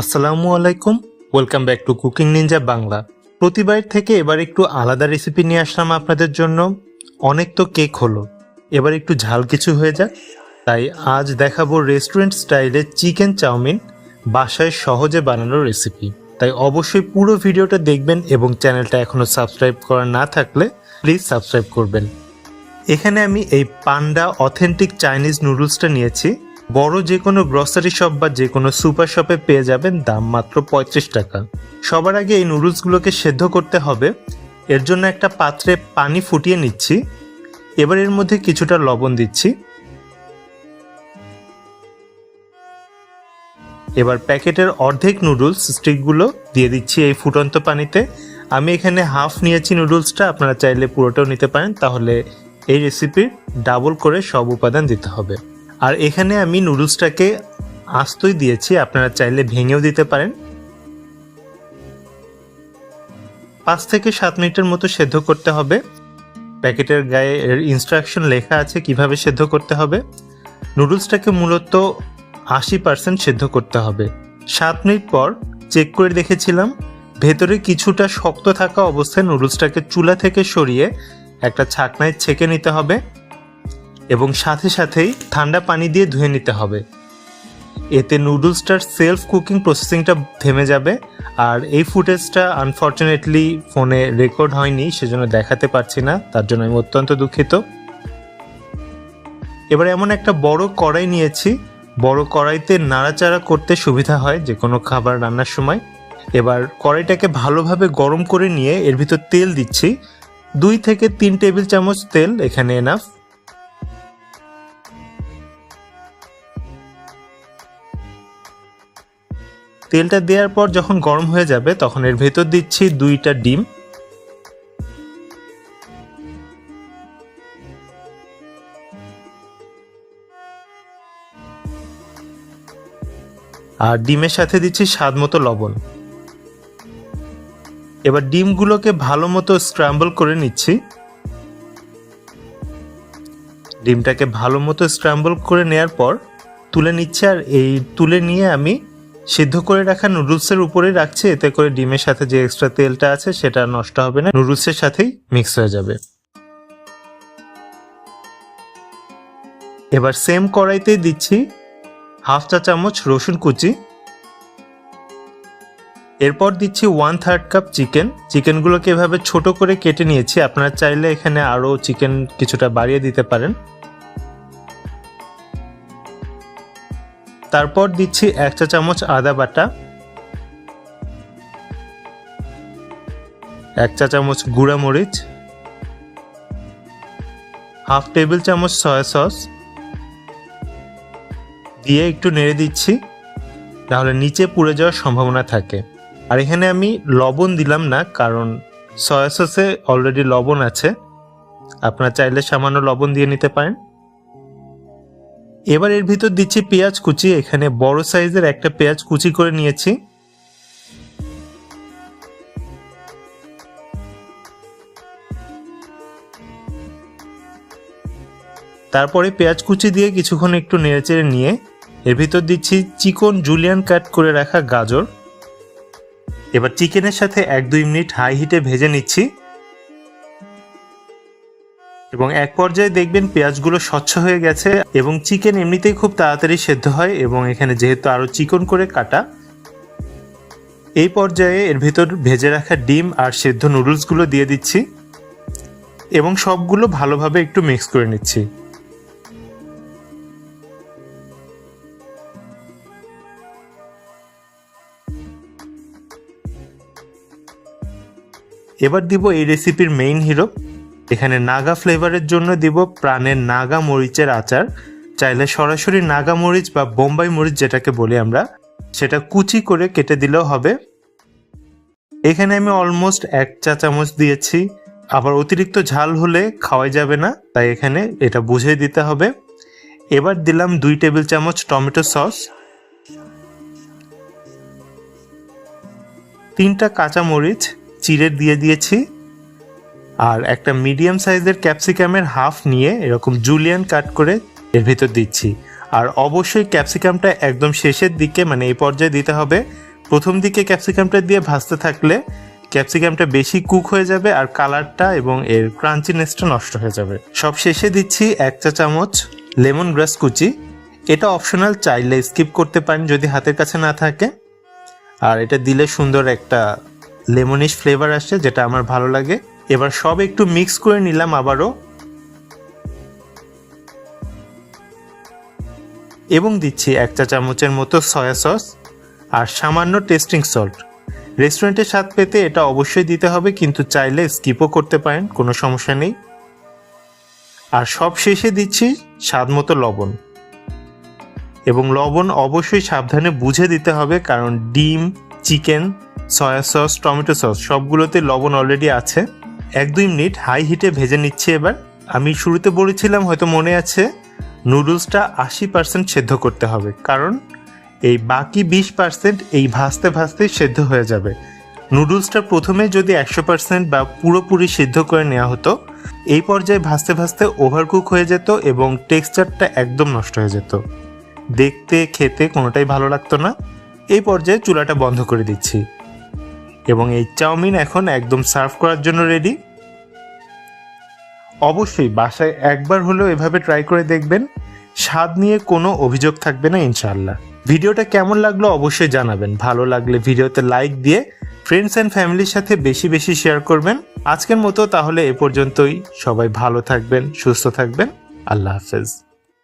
আসসালামু আলাইকুম welcome back to cooking ninja Bangla প্রতিবার থেকে এবার একটু আলাদা রেসিপি নিয়ে আসলাম আপনাদের জন্য। অনেক তো কেক হলো। এবার একটু ঝাল কিছু হয়ে যাক। তাই আজ দেখাবো রেস্টুরেন্ট স্টাইলে চিকেন চাউমিন, বাসায় সহজে বানানোর রেসিপি তাই অবশ্যই পুরো ভিডিওটা দেখবেন এবং চ্যানেলটা এখনও সাবস্ক্রাইব করা না থাকলে প্লিজ সাবস্ক্রাইব করবেন। এখানে আমি এই পান্ডা অথেন্টিক চাইনিজ নুডলসটা নিয়েছি। বড় যে কোনো গ্রসারি শপ বা যে কোনো সুপার শপে পেয়ে যাবেন দাম মাত্র পঁয়ত্রিশ টাকা। সবার আগে এই নুডলসগুলোকে সেদ্ধ করতে হবে। এর জন্য একটা পাত্রে পানি ফুটিয়ে নিচ্ছি। এবার এর মধ্যে কিছুটা লবণ দিচ্ছি। এবার প্যাকেটের অর্ধেক নুডলস স্টিকগুলো দিয়ে দিচ্ছি এই ফুটন্ত পানিতে। আমি এখানে হাফ নিয়েছি নুডলসটা আপনারা চাইলে পুরোটাও নিতে পারেন। তাহলে এই রেসিপির ডাবল করে সব উপাদান দিতে হবে। আর এখানে আমি নুডলসটাকে আস্তই দিয়েছি, আপনারা চাইলে ভেঙেও দিতে পারেন। পাঁচ থেকে সাত মিনিটের মতো সেদ্ধ করতে হবে। প্যাকেটের গায়ে এর ইনস্ট্রাকশন লেখা আছে কীভাবে সেদ্ধ করতে হবে। নুডলসটাকে মূলত আশি পার্সেন্ট সেদ্ধ করতে হবে। সাত মিনিট পর চেক করে দেখেছিলাম, ভেতরে কিছুটা শক্ত থাকা অবস্থায় নুডলসটাকে চুলা থেকে সরিয়ে একটা ছাকনায় ছেঁকে নিতে হবে। এবং সাথে সাথেই ঠান্ডা পানি দিয়ে ধুয়ে নিতে হবে। এতে নুডলসটার সেলফ কুকিং প্রসেসিংটা থেমে যাবে আর এই ফুটেজটা আনফর্চুনেটলি ফোনে রেকর্ড হয়নি, সেজন্য দেখাতে পারছি না, তার জন্য আমি অত্যন্ত দুঃখিত। এবার এমন একটা বড় কড়াই নিয়েছি। বড় কড়াইতে নাড়াচাড়া করতে সুবিধা হয় যে কোনো খাবার রান্নার সময়। এবার কড়াইটাকে ভালোভাবে গরম করে নিয়ে এর ভিতর তেল দিচ্ছি। দুই থেকে তিন টেবিল চামচ তেল, এখানে এনাফ তেলটা দেওয়ার পর যখন গরম হয়ে যাবে, তখন এর ভেতর দিচ্ছি দুইটা ডিম। আর ডিমের সাথে দিচ্ছি স্বাদ মতো লবণ। এবার ডিমগুলোকে ভালো মতো স্ক্রাম্বল করে নিচ্ছি। ডিমটাকে ভালো মতো স্ক্রাম্বল করে নেয়ার পর তুলে নিচ্ছে আর এই তুলে নিয়ে আমি সিদ্ধ করে রাখা নুডলসের উপরে রাখছি, এতে করে ডিমের সাথে যে এক্সট্রা তেলটা আছে সেটা নষ্ট হবে না, নুডলসের সাথেই মিক্স হয়ে যাবে। এবার সেম কড়াইতেই দিচ্ছি হাফ চা চামচ রসুন কুচি। এরপর দিচ্ছি ওয়ান থার্ড কাপ চিকেন চিকেনগুলোকে এভাবে ছোট করে কেটে নিয়েছি, আপনারা চাইলে এখানে আরও চিকেন কিছুটা বাড়িয়ে দিতে পারেন। তারপর দিচ্ছি এক চা চামচ আদা বাটা, এক চা চামচ গুঁড়া মরিচ, হাফ টেবিল চামচ সয়া সস। দিয়ে একটু নেড়ে দিচ্ছি তাহলে নিচে পুড়ে যাওয়ার সম্ভাবনা থাকে। আর এখানে আমি লবণ দিলাম না, কারণ সয়া সসে অলরেডি লবণ আছে। আপনারা চাইলে সামান্য লবণ দিয়ে নিতে পারেন। এবার এর ভিতর দিচ্ছি পেঁয়াজ কুচি। এখানে বড় সাইজের একটা পেঁয়াজ কুচি করে নিয়েছি। তারপরে পেঁয়াজ কুচি দিয়ে কিছুক্ষণ একটু নেড়েচেড়ে নিয়ে, এর ভিতর দিচ্ছি চিকন জুলিয়ান কাট করে রাখা গাজর। এবার চিকেনের সাথে এক দুই মিনিট হাই হিটে ভেজে নিচ্ছি। এবং এক পর্যায়ে দেখবেন পেঁয়াজগুলো স্বচ্ছ হয়ে গেছে এবং চিকেন এমনিতেই খুব তাড়াতাড়ি সেদ্ধ হয় এবং এখানে যেহেতু আরও চিকন করে কাটা, এই পর্যায়ে এর ভেতর ভেজে রাখা ডিম আর সেদ্ধ নুডলসগুলো দিয়ে দিচ্ছি এবং সবগুলো ভালোভাবে একটু মিক্স করে নিচ্ছি। এবার দিব এই রেসিপির মেইন হিরো এখানে নাগা ফ্লেভারের জন্য দিব প্রাণের নাগা মরিচের আচার। চাইলে সরাসরি নাগা মরিচ বা বোম্বাই মরিচ যেটাকে বলি আমরা, সেটা কুচি করে কেটে দিলেও হবে। এখানে আমি অলমোস্ট এক চা চামচ দিয়েছি। আবার অতিরিক্ত ঝাল হলে খাওয়াই যাবে না, তাই এখানে এটা বুঝে দিতে হবে। এবার দিলাম দুই টেবিল চামচ টমেটো সস। তিনটা কাঁচা মরিচ, চিড়ে দিয়ে দিয়েছি। আর একটা মিডিয়াম সাইজের ক্যাপসিকামের হাফ নিয়ে এরকম জুলিয়ান কাট করে এর ভেতর দিচ্ছি। আর অবশ্যই ক্যাপসিকামটা একদম শেষের দিকে মানে এই পর্যায়ে দিতে হবে। প্রথম দিকে ক্যাপসিকামটা দিয়ে ভাজতে থাকলে ক্যাপসিকামটা বেশি কুক হয়ে যাবে আর কালারটা এবং এর ক্রাঞ্চিনেসটা নষ্ট হয়ে যাবে। সব শেষে দিচ্ছি এক চা চামচ লেমন গ্রাস কুচি। এটা অপশনাল চাইলে স্কিপ করতে পারেন যদি হাতের কাছে না থাকে। আর এটা দিলে সুন্দর একটা লেমনিশ ফ্লেভার আসে, যেটা আমার ভালো লাগে। এবার সব একটু মিক্স করে নিলাম আবারও। এবং দিচ্ছি এক চা চামচের মতো সয়া সস আর সামান্য টেস্টিং সল্ট রেস্টুরেন্টের স্বাদ পেতে এটা অবশ্যই দিতে হবে, কিন্তু চাইলে স্কিপও করতে পারেন, কোনো সমস্যা নেই। আর সব শেষে দিচ্ছি স্বাদ মতো লবণ। এবং লবণ অবশ্যই সাবধানে বুঝে দিতে হবে, কারণ ডিম, chicken soya sauce tomato sauce সবগুলোতে লবণ অলরেডি আছে। এক দুই মিনিট হাই হিটে ভেজে নিচ্ছি এবার। আমি শুরুতে বলেছিলাম হয়তো মনে আছে, নুডলসটা আশি পার্সেন্ট সেদ্ধ করতে হবে, কারণ এই বাকি বিশ পার্সেন্ট এই ভাজতে ভাজতেই সেদ্ধ হয়ে যাবে। নুডলসটা প্রথমে যদি একশো পার্সেন্ট বা পুরোপুরি সিদ্ধ করে নেওয়া হতো, এই পর্যায়ে ভাজতে ভাজতে ওভারকুক হয়ে যেত এবং টেক্সচারটা একদম নষ্ট হয়ে যেত। দেখতে, খেতে কোনোটাই ভালো লাগতো না। এই পর্যায়ে চুলাটা বন্ধ করে দিচ্ছি। এবং এই চাউমিন এখন একদম সার্ভ করার জন্য রেডি। অবশ্যই বাসায় একবার হলেও এভাবে ট্রাই করে দেখবেন। স্বাদ নিয়ে কোনো অভিযোগ থাকবে না ইনশাল্লাহ ভিডিওটা কেমন লাগল অবশ্যই জানাবেন। ভালো লাগলে ভিডিওতে লাইক দিয়ে ফ্রেন্ডস অ্যান্ড ফ্যামিলির সাথে বেশি বেশি শেয়ার করবেন। আজকের মতো তাহলে এ পর্যন্তই। সবাই ভালো থাকবেন, সুস্থ থাকবেন। আল্লাহ হাফেজ।